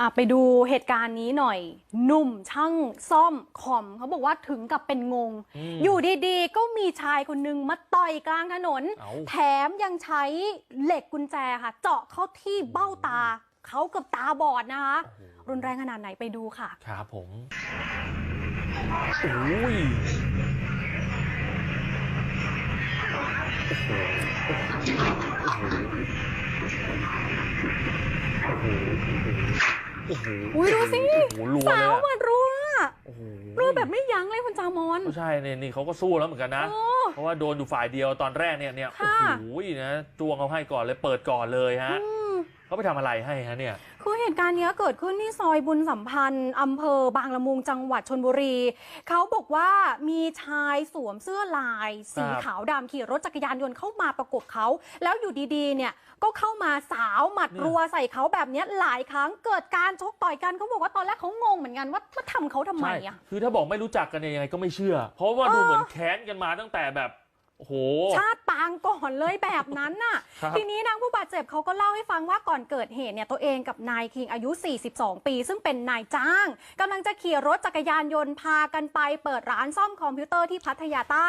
อะไปดูเหตุการณ์นี้หน่อย หนุ่มช่างซ่อมคอมเขาบอกว่าถึงกับเป็นงงอืมอยู่ดีๆ ก็มีชายคนนึงมาต่อยกลางถนนเอ้าแถมยังใช้เหล็กกุญแจค่ะ เจาะเข้าที่เบ้าตา เขาเกับตาบอดนะคะโอ้โหรุนแรงขนาดไหนไปดูค่ะ ครับผมโอ้ยโอ้โหโอ้โห อุ๊ยดูสิโอ้โหรัวสาเลวยอะมารัวโอ้โหรัวแบบไม่ยั้งเลยคุณจามอนก็ใช่เนี่ยนี่เขาก็สู้แล้วเหมือนกันนะ โอ้เพราะว่าโดนอยู่ฝ่ายเดียวตอนแรกเนี่ยเนี่ยโอ้ค่ะ โหนะจวงเขาให้ก่อนเลยเปิดก่อนเลยฮะ อืม เขาไปทำอะไรให้ฮะเนี่ย คือเหตุการณ์เนี้ยเกิดขึ้นที่ซอยบุญสัมพันธ์อำเภอบางละมุงจังหวัดชนบุรี เขาบอกว่ามีชายสวมเสื้อลาย สีครับ ขาวดำขี่รถจักรยานยนต์เข้ามาประกบเขา แล้วอยู่ดีๆ เนี่ยก็เข้ามาสาวหมัดรัวใส่เขาแบบเนี้ยหลายครั้งเกิดการชกต่อยกันเขาบอกว่าตอนแรกเขางงเหมือนกันว่ามาทำเขาทำไมใช่อะคือถ้าบอกไม่รู้จักกันเนี่ยยังไงก็ไม่เชื่อ เพราะว่าดูเหมือนแค้นกันมาตั้งแต่แบบ โอ้โห ชาติปางก่อนเลยแบบนั้นน่ะ ครับทีนี้นางผู้บาดเจ็บเขาก็เล่าให้ฟังว่าก่อนเกิดเหตุเนี่ยตัวเองกับนายคิงอายุ 42 ปี ซึ่งเป็นนายจ้างกำลังจะขี่รถจักรยานยนต์พากันไปเปิดร้านซ่อมคอมพิวเตอร์ที่พัทยาใต้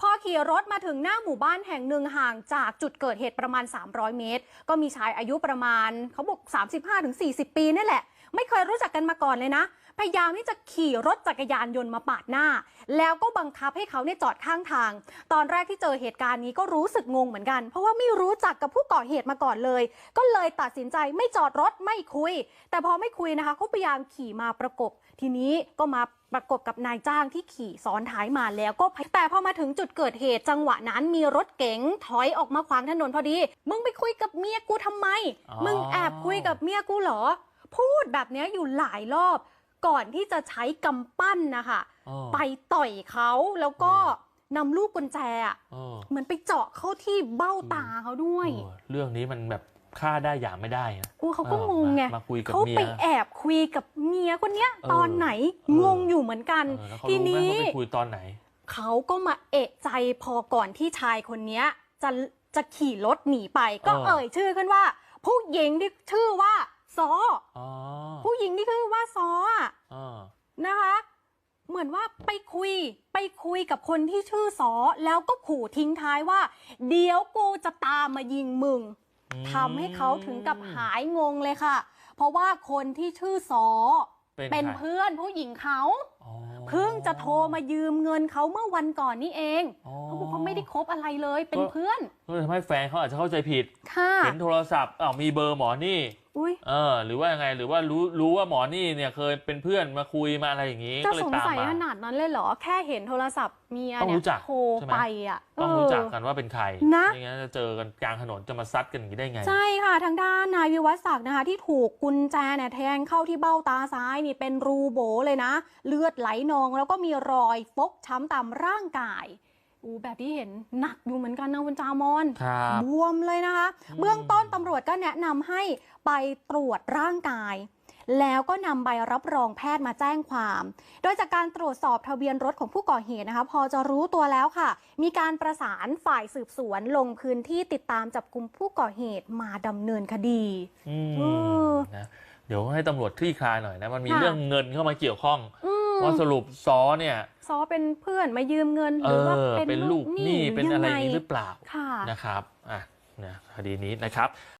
พอขี่รถมาถึงหน้าหมู่บ้านแห่งหนึ่งห่างจากจุดเกิดเหตุประมาณ 300 เมตร ก็มีชายอายุประมาณเขาบอก 35-40 ปีนี่แหละ ไม่เคยรู้จักกันมาก่อนเลยนะ พยายามที่จะขี่รถจักรยานยนต์มาปาดหน้า แล้วก็บังคับให้เขาเนี่ยจอดข้างทาง ตอนแรกที่เจอเหตุการณ์นี้ก็รู้สึกงงเหมือนกัน เพราะว่าไม่รู้จักกับผู้ก่อเหตุมาก่อนเลย ก็เลยตัดสินใจไม่จอดรถไม่คุย แต่พอไม่คุยนะคะเขาพยายามขี่มาประกบ ทีนี้ก็มาประกบกับนายจ้างที่ขี่ซ้อนท้ายมาแล้วก็แต่พอมาถึงจุดเกิดเหตุจังหวะนั้นมีรถเก๋งถอยออกมาขวางถนนพอดี มึงไปคุยกับเมียกูทำไม มึงแอบคุยกับเมียกูเหรอ พูดแบบเนี้ยอยู่หลายรอบก่อนที่จะใช้กำปั้นนะคะอ๋อไปต่อยเขาแล้วก็นำลูกกุญแจอะเออเหมือนไปเจาะเข้าที่เบ้าตาเขาด้วยเออเรื่องนี้มันแบบฆ่าได้อย่างไม่ได้นะกูเขาก็เอองงไงมามาคุยกับเขาเมียไปแอบคุยกับเมียคนเนี้ยเออตอนไหนเอองงอยู่เหมือนกันเออแล้วเขาทีรู้ไหมนี้เขาไปคุยตอนไหน เขาก็มาเอะใจพอก่อนที่ชายคนเนี้ยจะจะขี่รถหนีไป ก็เออเอ่ยชื่อขึ้นว่า ผู้หญิงที่ชื่อว่า ซออ๋อผู้หญิงที่ชื่อว่าซออะเออนะคะ เหมือนว่าไปคุยไปคุยกับคนที่ชื่อซอแล้วก็ขู่ทิ้งท้ายว่า เดี๋ยวกูจะตามมายิงมึงอืมทำให้เขาถึงกับหายงงเลยค่ะ เพราะว่าคนที่ชื่อซอเป็นเป็นใครเพื่อนผู้หญิงเขาอ๋อ เพิ่งจะโทรมายืมเงินเขาเมื่อวันก่อนนี้เองอ๋อเขาบอกเขาไม่ได้คบอะไรเลยเป็นเพื่อนก็เลยทำให้แฟนเขาอาจจะเข้าใจผิดค่ะเห็นโทรศัพท์อ้าวมีเบอร์หมอนี่อุ้ยเออ หรือว่ายังไงหรือว่ารู้รู้ว่าหมอนี่เนี่ยเคยเป็นเพื่อนมาคุยมาอะไรอย่างนี้จะก็เลยสงตามสัยมาขนาดนั้นเลยเหรอ แค่เห็นโทรศัพท์เมียต้องเนี่รู้ยจักโทรใช่ไหมไปอะต้องเออรู้จักกันว่าเป็นใครนะไม่งั้นจะเจอกันกลางถนนจะมาซัดกันอย่างนี้ได้ไง ใช่ค่ะทางด้านนายวิวัฒน์ศักดิ์นะคะ ที่ถูกกุญแจเนี่ยแทงเข้าที่เบ้าตาซ้ายนี่เป็นรูโบเลยนะ เลือดไหลนองแล้วก็มีรอยฟกช้ำตามร่างกายอูแบบที่เห็นหนักอยู่เหมือนกันนะคุณจามอนครับบวมเลยนะคะอืมเบื้องต้นตำรวจก็แนะนำให้ไปตรวจร่างกาย แล้วก็นำใบรับรองแพทย์มาแจ้งความ โดยจากการตรวจสอบทะเบียนรถของผู้ก่อเหตุนะคะ พอจะรู้ตัวแล้วค่ะ มีการประสานฝ่ายสืบสวนลงพื้นที่ติดตามจับกลุ่มผู้ก่อเหตุมาดำเนินคดีอืมเออนะเดี๋ยวให้ตำรวจคลี่คลายหน่อยนะ มันมีค่ะเรื่องเงินเข้ามาเกี่ยวข้องอืมว่าสรุปซอเนี่ยซอเป็นเพื่อนมายืมเงินหเอรือว่าอเป็นเป็นลูลูกกหหนี้นี้เป็นอะไรยัอย่างงนี้ไงหรือเปล่าค่ะนะครับอะเนี่ยคดีนี้นะครับ